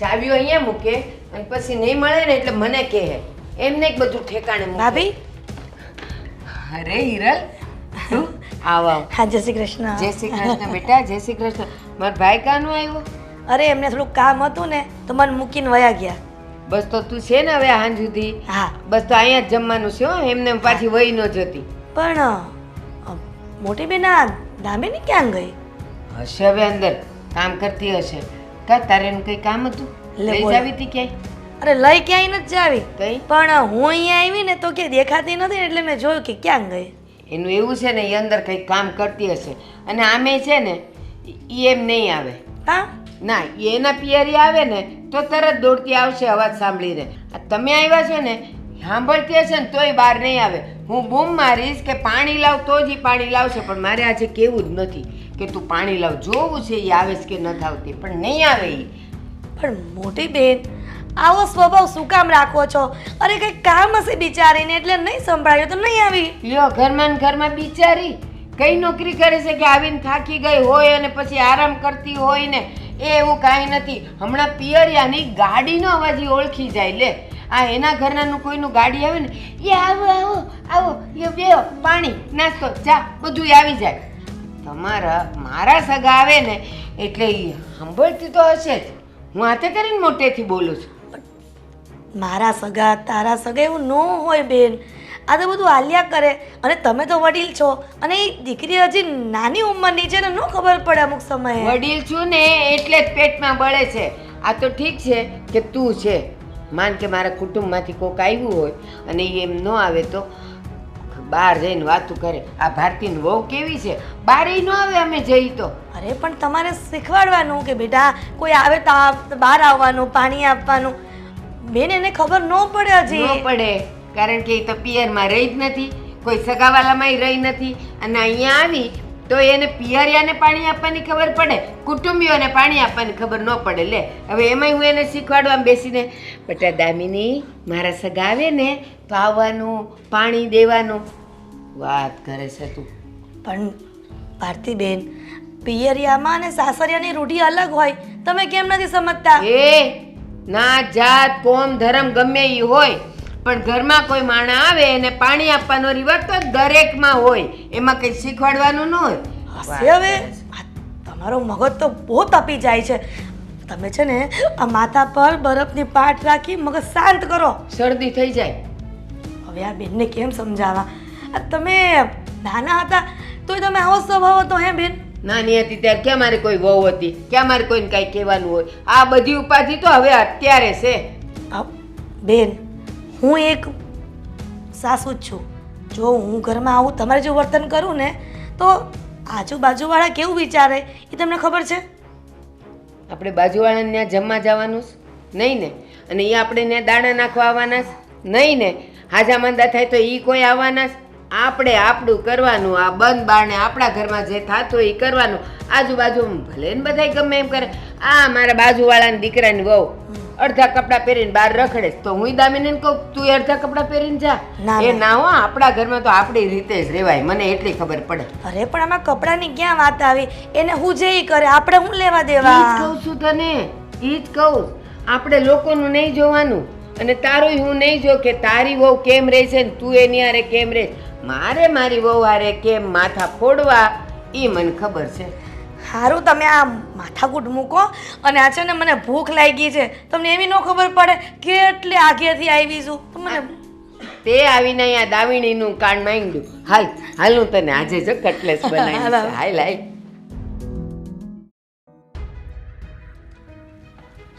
ચાવીઓ અહીંયા મૂકે અને પછી નહીં મળે ને એટલે મને કહે. એમને એક બધું ઠેકાણે મૂકે. ભાભી? અરે હિરલ તું આવ આવ. હા જય શ્રી કૃષ્ણ. જય શ્રી કૃષ્ણ બેટા જય શ્રી કૃષ્ણ. મારો ભાઈ કાનું આવ્યો? અરે એમને થોડું કામ હતું ને તો મને મૂકીને વયા ગયા. બસ તો તું છે ને હવે હાંજ સુધી? હા. બસ તો અહીંયા જ જમવાનું છે હો. એમને પાછી વહી ન જતી. પણ મોટી બેન આ દામિની ક્યાં ગઈ? હશે હવે અંદર. કામ કરતી હશે. કા તારે એનું કઈ કામ હતું? લઈ જાવી હતી ક્યાંય? અરે લઈ ક્યાંય નથી જાવી. કઈ? પણ હું અહીંયા આવી ને તો કે દેખાતી નથી એટલે મેં જોયું કે ક્યાં ગઈ. એનું એવું છે ને એ અંદર કંઈક કામ કરતી હશે. અને આમે છે ને એ એમ નહીં આવે. હા? ના એના પિયરી આવે ને તો તરત દોડતી આવશે અવાજ સાંભળીને આ તમે આવ્યા છો ને સાંભળતી હશે ને તોય બહાર નહીં આવે. હું બૂમ મારીશ કે પાણી લાવ તો જ પાણી લાવશે પણ મારે આજે કેવું જ નથી. કે તું પાણી લાવ જોવું છે એ આવે છે કે ન આવતી પણ નહીં આવે એ પણ મોટી બેન આવો સ્વભાવ શું કામ રાખો છો? અરે કંઈ કામ હશે બિચારીને એટલે નહીં સંભળાયું તો નહીં આવી. લ્યો ઘરમાં ને ઘરમાં બિચારી કઈ નોકરી કરે છે કે આવીને થાકી ગઈ હોય અને પછી આરામ કરતી હોય ને એ એવું કાંઈ નથી. હમણાં પિયરિયાની ગાડીનો અવાજ ઓળખી જાય લે. આ એના ઘરનાનું કોઈનું ગાડી આવે ને એ આવો આવો આવો એ બે પાણી નાસ્તો ચા બધું આવી જાય. તમારા મારા સગા આવે ને એટલે એ સાંભળતી તો હશે જ. હું હાથે કરીને મોટેથી બોલું છું. મારા સગા તારા સગા એવું ન હોય બેન. આ તો બધું આલ્યા કરે. અને તમે તો વડીલ છો. અને એ દીકરી હજી નાની ઉંમરની છે ને ન ખબર પડે અમુક સમયે. વડીલ છું ને એટલે જ પેટમાં બળે છે. આ તો ઠીક છે કે તું છે. માન કે મારા કુટુંબમાંથી કોક આવ્યું હોય અને એ એમ ન આવે તો બહાર જઈને વાતું કરે. આ ભારતીની વહુ કેવી છે? બારે ન આવે અમે જઈ તો. અરે પણ તમારે શીખવાડવાનું કે બેટા કોઈ આવે તો બહાર આવવાનું પાણી આપવાનું? બેન એને ખબર ન પડે ન પડે કારણ કે એ તો પિયરમાં રહી જ નથી કોઈ સગાવાલામાંય રહી નથી. અને અહીંયા આવી તો એને પિયરિયાને પાણી આપવાની ખબર પડે કુટુંબીઓને પાણી આપવાની ખબર ન પડે લે. હવે એમાંય હું એને શીખવાડવા બેસીને બટા દામિની મારા સગા આવે ને તો આવવાનું પાણી દેવાનું. વાત કરે છે તું. પણ ભારતીબેન પિયરિયામાં અને સાસરિયાની રૂઢી અલગ હોય તમે કેમ નથી સમજતા? એ ના જાત કોમ ધર્મ ગમે એ હોય પણ ઘરમાં કોઈ માણા આવે એને પાણી આપવાનો રિવાજ તો દરેકમાં હોય એમાં કંઈ શીખવાડવાનું ન હોય. હવે? તમારો મગજ તો બહુ તપી જાય છે. તમે છે ને આ માથા પર બરફની પાટ રાખી મગજ શાંત કરો. શરદી થઈ જાય. હવે આ બેનને કેમ સમજાવવા? આ તમે નાના હતા તોય તમે આવો સ્વભાવ હતો હે બેન? નાની હતી ત્યારે ક્યાં મારે કોઈ વહુ હતી? ક્યાં મારે કોઈને કાંઈ કહેવાનું હોય? આ બધી ઉપાધિ તો હવે અત્યારે છે. આ બેન હું એક સાસુ જ છું. જો હું ઘરમાં આવું તમારે જો વર્તન કરું ને તો આજુબાજુવાળા કેવું વિચારે? એ તમને ખબર છે? આપણે બાજુવાળાને ત્યાં જમવા જવાનું છે? નહીં ને? અને એ આપણે ત્યાં દાણા નાખવા આવવાના છે? નહીં ને? હાજા માંદા થાય તો એ કોઈ આવવાના છે? આપણે આપણું કરવાનું આ બંધ બારણે આપણા ઘરમાં જે થતું હોય એ કરવાનું. આજુબાજુ ભલે ને બધાય ગમે એમ કરે. આ મારા બાજુવાળાની દીકરાની વહુ. અડધા કપડાં પહેરીને બહાર રખડે તો હું દામીને કહું તું અડધા કપડાં પહેરીને જા. એ ના. હો આપણા ઘરમાં તો આપણી રીતે જ રહેવાય મને એટલી ખબર પડે. અરે પણ આમાં કપડાની ક્યાં વાત આવી? એને હું જે ઈ કરે આપણે હું લેવા દેવા? કહું છું તને. ઈ જ કહું. આપણે લોકોનું નહીં જોવાનું. અને તારું હું નહીં જો કે તારી વહુ કેમ રહે છે ને તું એની આરે કેમ રહે મારે મારી વહુ કેમ માથા ફોડવા? એ મને ખબર છે. સારું તમે આ માથાકૂટ મૂકો અને આ છે ને મને ભૂખ લાગી છે. તમને એવી ન ખબર પડે કેટલે આગેથી આવી છું. તો મને તે આવીને અહીંયા દાવીણીનું કાન માંગ્યું. હાલ હાલ હું તને આજે જો કટલેસ બનાવી હાય હાલ હાલ.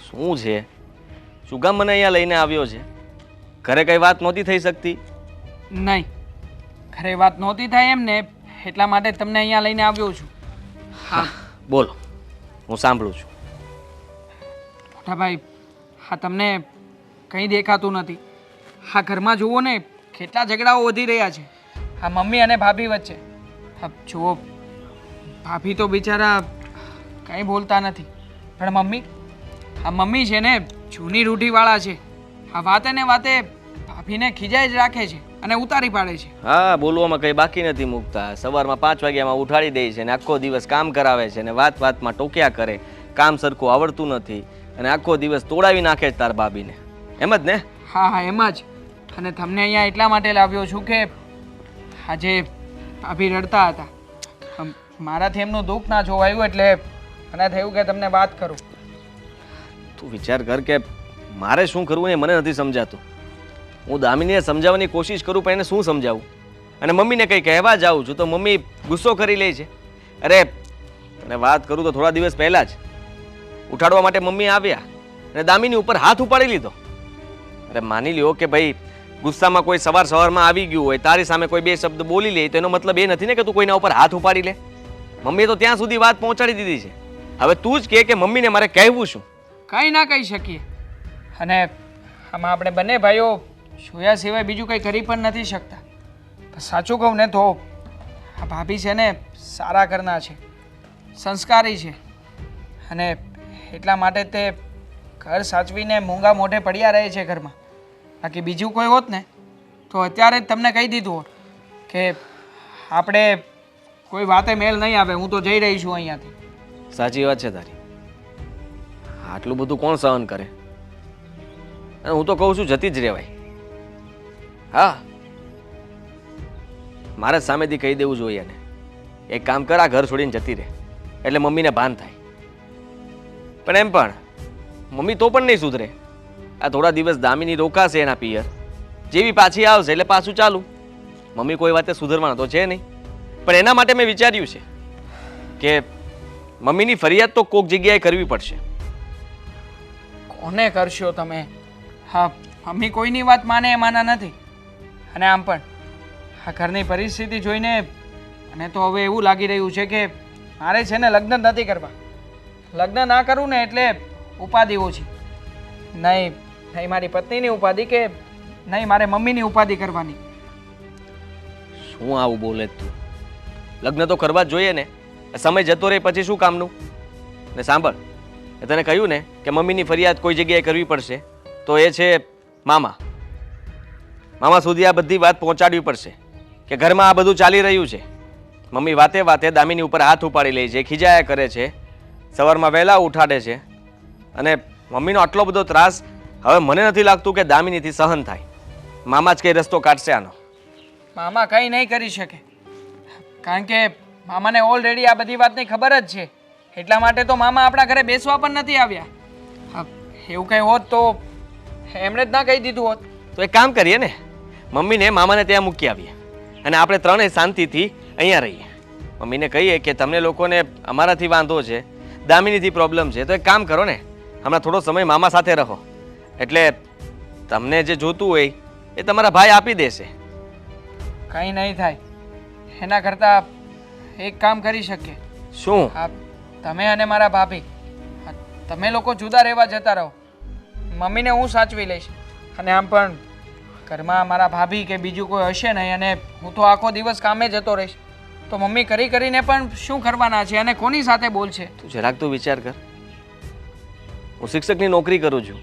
શું છે? શું કામ મને અહીંયા લઈને આવ્યો છે? ઘરે કઈ વાત નહોતી થઈ શકતી? નહીં. ખરે વાત નહોતી થાય એમ ને એટલા માટે તમને અહીંયા લઈને આવ્યો છું. હા બોલો. હું સાંભળું છું. મોટા ભાઈ હા તમને કંઈ દેખાતું નથી. હા ઘરમાં જુઓ ને કેટલા ઝઘડાઓ વધી રહ્યા છે. હા મમ્મી અને ભાભી વચ્ચે. હા જુઓ ભાભી તો બિચારા કંઈ બોલતા નથી. પણ મમ્મી હા મમ્મી છે ને જૂની રૂઢીવાળા છે. હા વાતે ને વાતે ભાભીને ખીજાઈ જ રાખે છે. અને ઉતારી પાડે છે. હા બોલવામાં કંઈ બાકી નથી મૂકતા. સવારમાં પાંચ વાગ્યામાં ઉઠાડી દે છે ને આખો દિવસ કામ કરાવે છે ને વાત વાતમાં ટોક્યા કરે. કામ સરખું આવડતું નથી અને આખો દિવસ તોડાવી નાખે છે તાર ભાભીને. એમ જ ને? હા હા એમ જ. અને તમને અહીંયા એટલા માટે લાવ્યો છું કે આજે ભાભી રડતા હતા. મારાથી એમનું દુઃખ ના જોવાયું એટલે મને થયું કે તમને વાત કરું. તું વિચાર કર કે મારે શું કરવું એ મને નથી સમજાતું. હું દામિનીને સમજાવવાની કોશિશ કરું પણ એને શું સમજાવું? અને મમ્મીને કંઈ કહેવા જાઉં છું તો મમ્મી ગુસ્સો કરી લે છે. અરે, અને વાત કરું તો થોડા દિવસ પહેલાં જ. ઉઠાડવા માટે મમ્મી આવ્યા અને દામિની ઉપર હાથ ઉપાડી લીધો. અરે, માની લ્યો કે ભાઈ, ગુસ્સામાં કોઈ સવાર સવારમાં આવી ગયું હોય, તારી સામે કોઈ બે શબ્દ બોલી લે, તો એનો મતલબ એ નથી ને કે તું કોઈના ઉપર હાથ ઉપાડી લે? મમ્મીએ તો ત્યાં સુધી વાત પહોંચાડી દીધી છે. હવે તું જ કહે કે મમ્મીને મારે કહેવું શું? કંઈ ના કહી શકીએ. અને આમાં આપણે બંને ભાઈઓ જોયા સિવાય બીજું કંઈ કરી પણ નથી શકતા. સાચું કહું ને તો, આ ભાભી છે ને સારા ઘરના છે, સંસ્કારી છે. અને એટલા માટે તે ઘર સાચવીને મૂંગા મોઢે પડ્યા રહે છે ઘરમાં. બાકી બીજું કોઈ હોત ને, તો અત્યારે જ તમને કહી દીધું હોત કે આપણે કોઈ વાતે મેળ નહીં આવે, હું તો જઈ રહી છું અહીંયાથી. સાચી વાત છે તારી. આટલું બધું કોણ સહન કરે? હું તો કહું છું જતી જ રહેવાય. હા. મારે સામેથી કહી દેવું જોઈએ ને એક કામ કર, આ ઘર છોડીને જતી રહે. એટલે મમ્મીને ભાન થાય. પણ એમ પણ, મમ્મી તો પણ નહીં સુધરે. આ થોડા દિવસ દામીની રોકાશે એના પિયર. જેવી પાછી આવશે એટલે પાછું ચાલુ. મમ્મી કોઈ વાતે સુધરવાના તો છે નહીં. પણ એના માટે મેં વિચાર્યું છે કે મમ્મીની ફરિયાદ તો કોક જગ્યાએ કરવી પડશે. કોને કરશો તમે? હા, મમ્મી કોઈની વાત માને એ માના નથી. અને આમ પણ. આ ઘરની પરિસ્થિતિ જોઈને અને તો હવે એવું લાગી રહ્યું છે કે મારે છે ને લગ્ન નથી કરવા. લગ્ન ના કરું ને એટલે ઉપાધિ ઓછી. નહીં નહીં મારી પત્નીની ઉપાધિ કે નહીં મારે મમ્મીની ઉપાધિ કરવાની. શું આવું બોલે તું? લગ્ન તો કરવા જ જોઈએ ને. સમય જતો રહે પછી શું કામનું? ને સાંભળ તને કહ્યું ને કે મમ્મીની ફરિયાદ કોઈ જગ્યાએ કરવી પડશે. તો એ છે મામા. મામા સુધી આ બધી વાત પહોંચાડવી પડશે કે ઘરમાં આ બધું ચાલી રહ્યું છે. મમ્મી વાતે વાતે દામિની ઉપર હાથ ઉપાડી લે છે ખીજાયા કરે છે સવારમાં વહેલા ઉઠાડે છે અને મમ્મીનો આટલો બધો ત્રાસ હવે મને નથી લાગતું કે દામિનીથી સહન થાય. મામા જ કંઈ રસ્તો કાઢશે આનો. મામા કંઈ નહીં કરી શકે. કારણ કે મામાને ઓલરેડી આ બધી વાતની ખબર જ છે. એટલા માટે તો મામા આપણા ઘરે બેસવા પણ નથી આવ્યા. એવું કંઈ હોત તો એમણે જ ના કહી દીધું હોત. તો એક કામ કરીએ ને. મમ્મીને મામાને ત્યાં મૂકી આવીએ. અને આપણે ત્રણેય શાંતિથી અહીંયા રહીએ. મમ્મીને કહીએ કે તમને લોકોને અમારાથી વાંધો છે દામિનીથી પ્રોબ્લેમ છે તો એક કામ કરો ને હમણાં થોડો સમય મામા સાથે રહો. એટલે તમને જે જોતું હોય એ તમારા ભાઈ આપી દેશે. કંઈ નહીં થાય. એના કરતાં એક કામ કરી શકીએ. શું? તમે અને મારા ભાભી તમે લોકો જુદા રહેવા જતા રહો. મમ્મીને હું સાચવી લઈશ. અને આમ પણ ઘરમાં મારા ભાભી કે બીજું કોઈ હશે નહીં અને હું તો આખો દિવસ કામે જતો રહીશ. તો મમ્મી કરી કરીને પણ શું કરવાના છે અને કોની સાથે બોલશે તું જરાક તો વિચાર કર. હું શિક્ષકની નોકરી કરું છું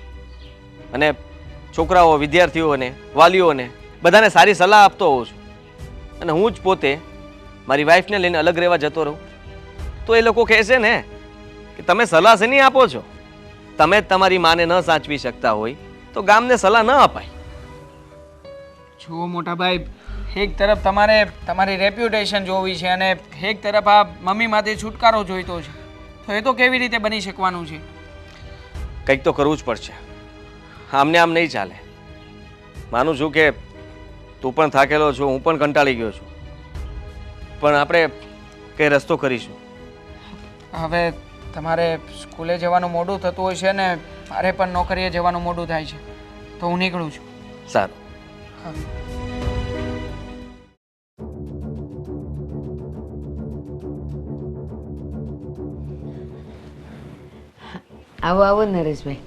અને છોકરાઓ, વિદ્યાર્થીઓને, વાલીઓને બધાને સારી સલાહ આપતો હોઉં છું. અને હું જ પોતે મારી વાઈફને લઈને અલગ રહેવા જતો રહું. તો એ લોકો કહેશે ને કે તમે સલાહ શેની આપો છો? તમે જ તમારી માને ન સાચવી શકતા હોય તો ગામને સલાહ ન અપાય. જુઓ મોટા ભાઈ એક તરફ તમારે તમારી રેપ્યુટેશન જોવી છે અને એક તરફ આ મમ્મીમાંથી છુટકારો જોઈતો છે. તો એ તો કેવી રીતે બની શકવાનું છે? કંઈક તો કરવું જ પડશે. આમને આમ નહીં ચાલે. માનું છું કે તું પણ થાકેલો છું હું પણ કંટાળી ગયો છું. પણ આપણે કંઈ રસ્તો કરીશું. હવે તમારે સ્કૂલે જવાનું મોડું થતું હોય છે ને મારે પણ નોકરીએ જવાનું મોડું થાય છે. તો હું નીકળું છું. સારું. આવો આવો નરેશભાઈ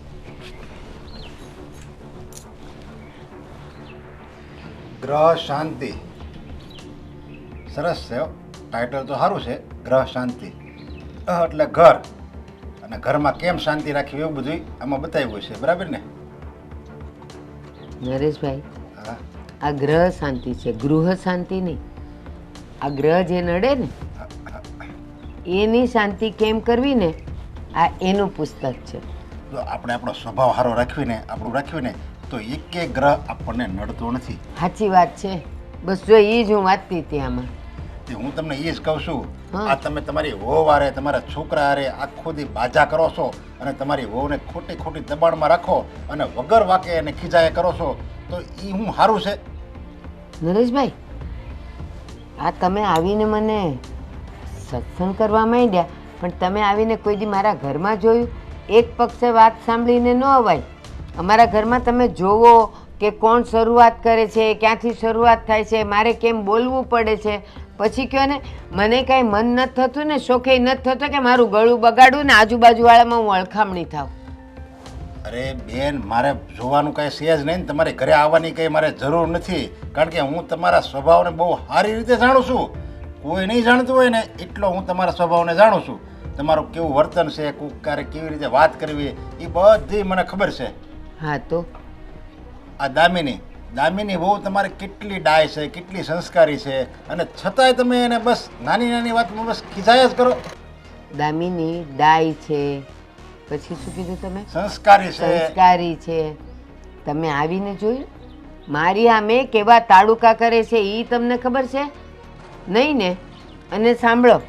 ગ્રહ શાંતિ સરસ છે. ટાઇટલ તો સારું છે ગ્રહ શાંતિ એટલે ઘર અને ઘરમાં કેમ શાંતિ રાખવી એવું બધું આમાં બતાવ્યું છે બરાબર ને નરેશભાઈ આ ગ્રહ શાંતિ છે. ગૃહ શાંતિ નહીં. આ ગ્રહ જે નડે ને એની શાંતિ કેમ કરવી ને આ એનું પુસ્તક છે. આપણે આપણો સ્વભાવ સારો રાખવીને આપણું રાખવીને તો એકે ગ્રહ આપણને નડતો નથી. સાચી વાત છે. બસ જો એ જ હું વાંચતી હતી આમાં. હું તમને એ જ કહું છું. આ તમે તમારી વહુ હારે તમારા છોકરા હારે આખો દી બાજા કરો છો અને તમારી વહુને ખોટી ખોટી દબાણમાં રાખો અને વગર વાકે એને ખીજાયા કરો છો તો એ હું સારું છે? નરેશભાઈ, આ તમે આવીને મને સત્સંગ કરવા માંડ્યા, પણ તમે આવીને કોઈ દી મારા ઘરમાં જોયું, એક પક્ષે વાત સાંભળીને ન અવાય. અમારા ઘરમાં તમે જોવો કે કોણ શરૂઆત કરે છે, ક્યાંથી શરૂઆત થાય છે, મારે કેમ બોલવું પડે છે. પછી કહો ને, મને કાંઈ મન નથી થતું ને, શોખે નથી થતો કે મારું ગળું બગાડું ને આજુબાજુવાળામાં હું અળખામણી થાવ અરે બેન મારે જોવાનું કાંઈ છે જ નહીં ને તમારે ઘરે આવવાની કંઈ મારે જરૂર નથી. કારણ કે હું તમારા સ્વભાવને બહુ સારી રીતે જાણું છું. કોઈ નહીં જાણતું હોય ને એટલો હું તમારા સ્વભાવને જાણું છું. તમારું કેવું વર્તન છે ક્યારે કેવી રીતે વાત કરવી એ બધી મને ખબર છે. હા તો? આ દામિની દામિની બહુ તમારે કેટલી ડાય છે કેટલી સંસ્કારી છે અને છતાંય તમે એને બસ નાની નાની વાતમાં બસ ખીજાયા જ કરો. દામિની ડાય છે. પછી શું કીધું તમે? સંસ્કારી છે. સંસ્કારી છે. તમે આવીને જોયું મારી આમે કેવા તાડુકા કરે છે એ તમને ખબર છે? નહીં ને? અને સાંભળો.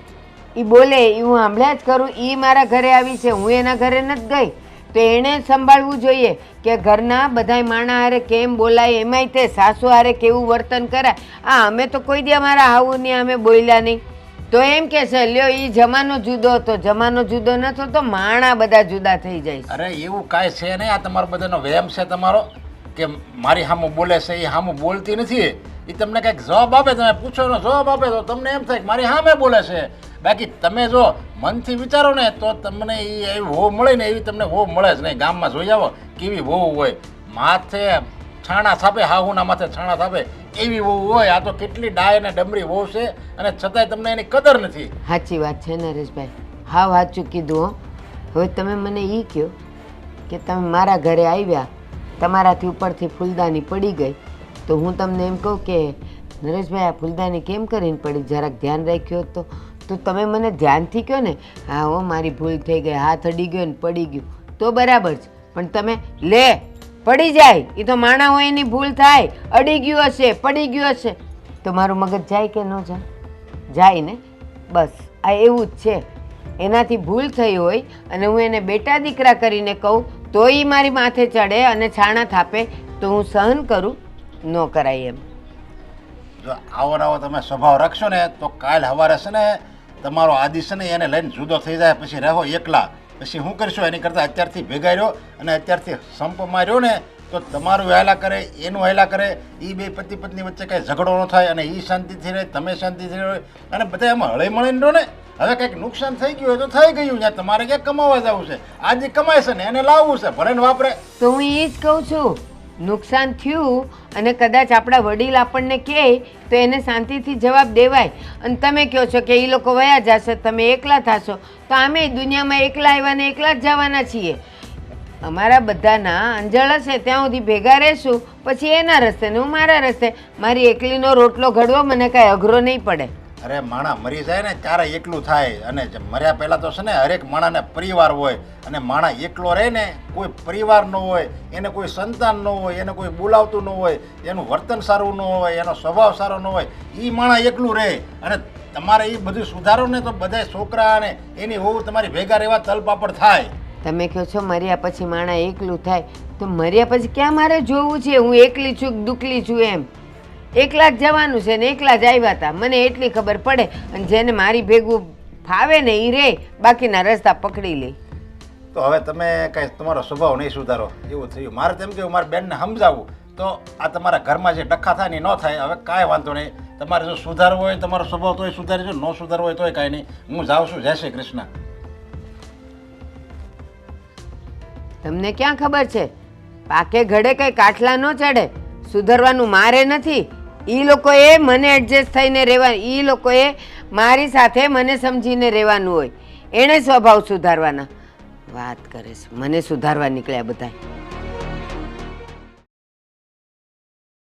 એ બોલે એ હું સાંભળ્યા જ કરું એ મારા ઘરે આવી છે. હું એના ઘરે નથી ગઈ. તો એણે સંભાળવું જોઈએ કે ઘરના બધાય માણા હારે કેમ બોલાય એમાંય તે સાસુ હારે કેવું વર્તન કરાય. આ અમે તો કોઈ દી અમારા નહીં અમે બોલ્યા નહીં. તો એમ કે છે, લ્યો એ જમાનો જુદો હતો. જમાનો જુદો નતો તો માણા બધા જુદા થઈ જાય અરે, એવું કાંઈ છે નહીં. આ તમારો બધાનો વહેમ છે તમારો કે મારી સામે બોલે છે એ સામું બોલતી નથી. એ તમને કંઈક જવાબ આપે, તમે પૂછો એનો જવાબ આપે તો તમને એમ થાય કે મારી સામે બોલે છે. બાકી તમે જો મનથી વિચારો ને તો તમને એ એવી વહુ મળે ને એવી તમને વહુ મળે જ નહીં. ગામમાં જોઈ આવો કેવી વહુ હોય. માથે છાણા થાપે, હાહુના માથે છાણા થાપે, એવી વહુ હોય. આ તો કેટલી ડાય અને ડમરી વહુ છે અને છતાંય તમને એની કદર નથી. સાચી વાત છે, નરેશભાઈ. હા, સાચું કીધું, હો. હવે તમે મને એ કહો કે તમે મારા ઘરે આવ્યા, તમારાથી ઉપરથી ફૂલદાની પડી ગઈ, તો હું તમને એમ કહું કે, નરેશભાઈ, આ ફૂલદાની કેમ કરીને પડી? જરાક ધ્યાન રાખ્યો તો. તો તમે મને ધ્યાનથી કહો ને. હા, હો, મારી ભૂલ થઈ ગઈ, હાથ અડી ગયો ને પડી ગયું. તો બરાબર છે. પણ તમે લે પડી જાય એ તો માણા હોય એની ભૂલ થાય, અડી ગયું હશે, પડી ગયું હશે. તો મારું મગજ જાય કે ન જાય? જાય ને? બસ, આ એવું જ છે. એનાથી ભૂલ થઈ હોય અને હું એને બેટા દીકરા કરીને કહું તો એ મારી માથે ચડે અને છાણા થાપે, તો હું સહન કરું, ન કરાય એમ. જો આવો આવો તમે સ્વભાવ રાખશો ને, તો કાલ હવારે છે ને, તમારો આદિ છે ને, એને લઈને જુદો થઈ જાય, પછી રહો એકલા. પછી શું કરશો? એની કરતાં અત્યારથી ભેગા રહ્યો અને અત્યારથી સંપમાં રહ્યો ને, તો તમારું વહેલા કરે, એનું વહેલા કરે. એ બે પતિ પત્ની વચ્ચે કાંઈ ઝઘડો ન થાય અને એ શાંતિથી રહે, તમે શાંતિથી રહો. અને બધા એમાં હળી મળીને રહો ને. હવે કંઈક નુકસાન થઈ ગયું હોય તો થઈ ગયું ત્યાં તમારે ક્યાંક કમાવા જવું છે. આજે કમાય છે ને, એને લાવવું છે. ભલે વાપરે. તો હું એ જ કહું છું. નુકસાન થયું અને કદાચ આપણા વડીલ આપણને કહે, તો એને શાંતિથી જવાબ દેવાય. અને તમે કહો છો કે એ લોકો વયા જશે, તમે એકલા થશો, તો આમે દુનિયામાં એકલા આવ્યા ને એકલા જ જવાના છીએ. અમારા બધાના અંજળ હશે, ત્યાં સુધી ભેગા રહેશું, પછી એના રસ્તે ને હું મારા રસ્તે. મારી એકલીનો રોટલો ઘડવો મને કાંઈ અઘરો નહીં પડે. અરે માણા મરી જાય ને ત્યારે એકલું થાય. અને મર્યા પહેલાં તો છે ને હરેક માણાને પરિવાર હોય. અને માણા એકલો રહે ને કોઈ પરિવાર ન હોય, એને કોઈ સંતાન ન હોય, એને કોઈ બોલાવતું ન હોય, એનું વર્તન સારું ન હોય, એનો સ્વભાવ સારો ન હોય એ માણા એકલું રહે. અને તમારે એ બધું સુધારો ને તો બધા છોકરા અને એની હોવું તમારી ભેગા રહેવા તલપાપડ થાય. તમે કહો છો મર્યા પછી માણા એકલું થાય. તો મર્યા પછી ક્યાં મારે જોવું છે? હું એકલી છું દુખલી છું એમ? એકલા જ જવાનું છે ને એકલા જ આવ્યા હતા મને એટલી ખબર પડે. અને જેને મારી ભેગું ફાવે ને એ રે બાકીના રસ્તા પકડી લે. તો હવે તમે કાંઈ તમારો સ્વભાવ નહીં સુધારો. એવું થયું. મારે તેમ કેવું મારા બેનને સમજાવવું તો આ તમારા ઘરમાં જે ડખા થાય ને ન થાય હવે કાંઈ વાંધો નહીં. તમારે જો સુધારવો હોય તમારો સ્વભાવ તોય સુધારી જો ન સુધારવો હોય તોય કાંઈ નહીં. હું જાઉં છું. જય શ્રી કૃષ્ણ. તમને ક્યાં ખબર છે? પાકે ઘડે કઈ કાઠલા ન ચડે. સુધરવાનું મારે નથી. એ લોકોએ મને એડજસ્ટ થઈને રહેવા એ લોકોએ મારી સાથે મને સમજીને રહેવાનું હોય. એણે સ્વભાવ સુધારવાના. વાત કરે છે. મને સુધારવા નીકળ્યા બધા